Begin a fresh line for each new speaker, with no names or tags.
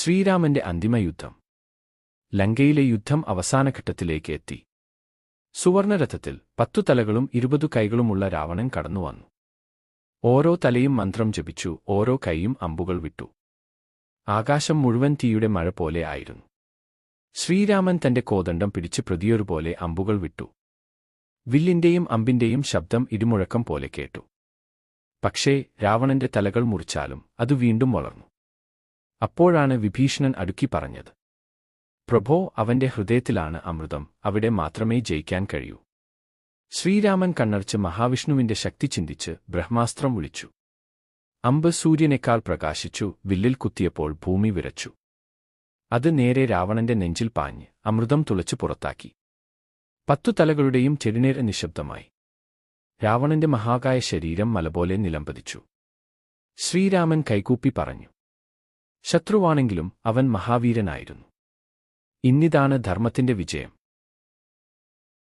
ശ്രീരാമന്റെ അന്തിമയുദ്ധം. ലങ്കയിലെ യുദ്ധം അവസാനഘട്ടത്തിലേക്ക് എത്തി. സുവർണരഥത്തിൽ പത്തു തലകളും ഇരുപതു കൈകളുമുള്ള രാവണൻ കടന്നുവന്നു ഓരോ തലയും മന്ത്രം ജപിച്ചു ഓരോ കൈയും അമ്പുകൾ വിട്ടു. ആകാശം മുഴുവൻ തീയുടെ മഴ പോലെ ആയിരുന്നു. ശ്രീരാമൻ തന്റെ കോദണ്ഡം പിടിച്ച് പ്രതിയൊരുപോലെ അമ്പുകൾ വിട്ടു. വില്ലിന്റെയും അമ്പിന്റെയും ശബ്ദം ഇടിമുഴക്കം പോലെ കേട്ടു. പക്ഷേ രാവണന്റെ തലകൾ മുറിച്ചാലും അത് വീണ്ടും വളർന്നു. അപ്പോഴാണ് വിഭീഷണൻ അടുക്കി പറഞ്ഞത്. പ്രഭോ അവന്റെ ഹൃദയത്തിലാണ് അമൃതം അവിടെ മാത്രമേ ജയിക്കാൻ കഴിയൂ. ശ്രീരാമൻ കണ്ണർച്ച് മഹാവിഷ്ണുവിന്റെ ശക്തി ചിന്തിച്ച് ബ്രഹ്മാസ്ത്രം വിളിച്ചു. അമ്പ് സൂര്യനേക്കാൾ പ്രകാശിച്ചു വില്ലിൽ കുത്തിയപ്പോൾ ഭൂമി വിരച്ചു അത് നേരെ രാവണന്റെ നെഞ്ചിൽ പാഞ്ഞ് അമൃതം തുളച്ചു പുറത്താക്കി. പത്തു തലകളുടെയും ചെടിനേര നിശബ്ദമായി. രാവണന്റെ മഹാകായ ശരീരം മലപോലെ നിലംപതിച്ചു. ശ്രീരാമൻ കൈകൂപ്പി പറഞ്ഞു ശത്രുവാണെങ്കിലും അവൻ മഹാവീരനായിരുന്നു. ഇന്നിതാണ് ധർമ്മത്തിന്റെ വിജയം.